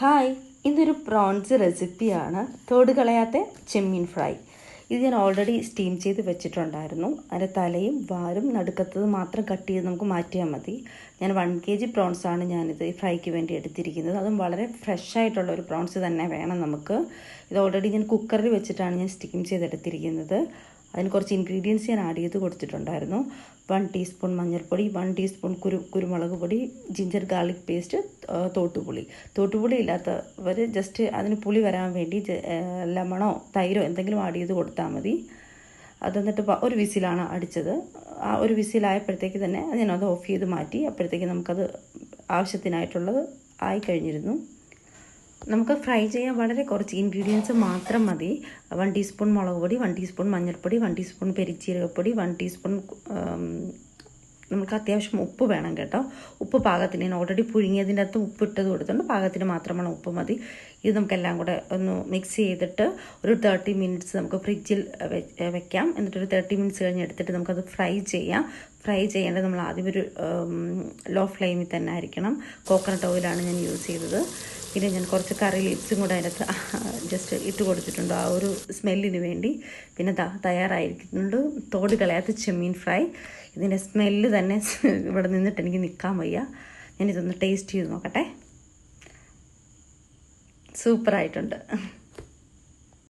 Hi ഇതൊരു prawns റെസിപ്പിയാണ്. തോട് കളയാത്ത ചെമ്മീൻ ഫ്രൈ. ഇത് ഞാൻ ഓൾറെഡി സ്റ്റീം ചെയ്ത് വെച്ചിട്ടുണ്ടായിരുന്നു. അതിന്റെ തലയും വാരും നടുക്കത്തത് മാത്രം കട്ട് ചെയ്ത് നമുക്ക് മാറ്റിയാൽ മതി. ഞാൻ വൺ കെ ജി പ്രോൺസാണ് ഞാനിത് ഫ്രൈക്ക് വേണ്ടി എടുത്തിരിക്കുന്നത്. അതും വളരെ ഫ്രഷ് ആയിട്ടുള്ള ഒരു പ്രോൺസ് തന്നെ വേണം നമുക്ക്. ഇത് ഓൾറെഡി ഞാൻ കുക്കറിൽ വെച്ചിട്ടാണ് ഞാൻ സ്റ്റീം ചെയ്തെടുത്തിരിക്കുന്നത്. അതിന് കുറച്ച് ഇൻഗ്രീഡിയൻസ് ഞാൻ ആഡ് ചെയ്ത് കൊടുത്തിട്ടുണ്ടായിരുന്നു. വൺ ടീസ്പൂൺ മഞ്ഞൾപ്പൊടി വൺ ടീസ്പൂൺ കുരു കുരുമുളക് പൊടി ജിഞ്ചർ ഗാർലിക് പേസ്റ്റ് തോട്ടുപുളി. തോട്ടുപുളി ഇല്ലാത്തവർ ജസ്റ്റ് അതിന് പുളി വരാൻ വേണ്ടി ലെമണോ തൈരോ എന്തെങ്കിലും ആഡ് ചെയ്ത് കൊടുത്താൽ മതി. അതെന്നിട്ട് ഒരു വിസിലാണ് അടിച്ചത്. ആ ഒരു വിസിലായപ്പോഴത്തേക്ക് തന്നെ ഞാനത് ഓഫ് ചെയ്ത് മാറ്റി. അപ്പോഴത്തേക്ക് നമുക്കത് ആവശ്യത്തിനായിട്ടുള്ളത് ആയി കഴിഞ്ഞിരുന്നു. നമുക്ക് ഫ്രൈ ചെയ്യാൻ വളരെ കുറച്ച് ഇൻഗ്രീഡിയൻസ് മാത്രം മതി. വൺ ടീസ്പൂൺ മുളക് പൊടി വൺ ടീസ്പൂൺ മഞ്ഞൾപ്പൊടി വൺ ടീസ്പൂൺ പെരിച്ചീരകപ്പൊടി വൺ ടീസ്പൂൺ നമുക്ക് അത്യാവശ്യം ഉപ്പ് വേണം കേട്ടോ. ഉപ്പ് പാകത്തിന് ഞാൻ ഓൾറെഡി പുഴുങ്ങിയതിന്റെ അകത്ത് ഉപ്പ് ഇട്ടത് കൊടുത്തുകൊണ്ട് പാകത്തിന് മാത്രമാണ് ഉപ്പ് മതി. ഇത് നമുക്കെല്ലാം കൂടെ ഒന്ന് മിക്സ് ചെയ്തിട്ട് ഒരു തേർട്ടി മിനിറ്റ്സ് നമുക്ക് ഫ്രിഡ്ജിൽ വെക്കാം. എന്നിട്ടൊരു തേർട്ടി മിനിറ്റ്സ് കഴിഞ്ഞ് എടുത്തിട്ട് നമുക്കത് ഫ്രൈ ചെയ്യാം. ഫ്രൈ ചെയ്യേണ്ടത് നമ്മൾ ആദ്യം ഒരു ലോ ഫ്ലെയിമിൽ തന്നെ ആയിരിക്കണം. കോക്കനട്ട് ഓയിലാണ് ഞാൻ യൂസ് ചെയ്തത്. പിന്നെ ഞാൻ കുറച്ച് കറി ലീവ്സും കൂടെ അതിനകത്ത് ജസ്റ്റ് ഇട്ട് കൊടുത്തിട്ടുണ്ട്. ആ ഒരു സ്മെല്ലിന് വേണ്ടി. പിന്നെ തയ്യാറായിരിക്കുന്നുണ്ട്. തോട് കളയാത്ത ചെമ്മീൻ ഫ്രൈ. ഇതിന്റെ സ്മെല്ല് തന്നെ ഇവിടെ നിന്നിട്ട് എനിക്ക് നിൽക്കാൻ വയ്യ. ഞാനിതൊന്ന് ടേസ്റ്റ് ചെയ്ത് നോക്കട്ടെ. സൂപ്പറായിട്ടുണ്ട്.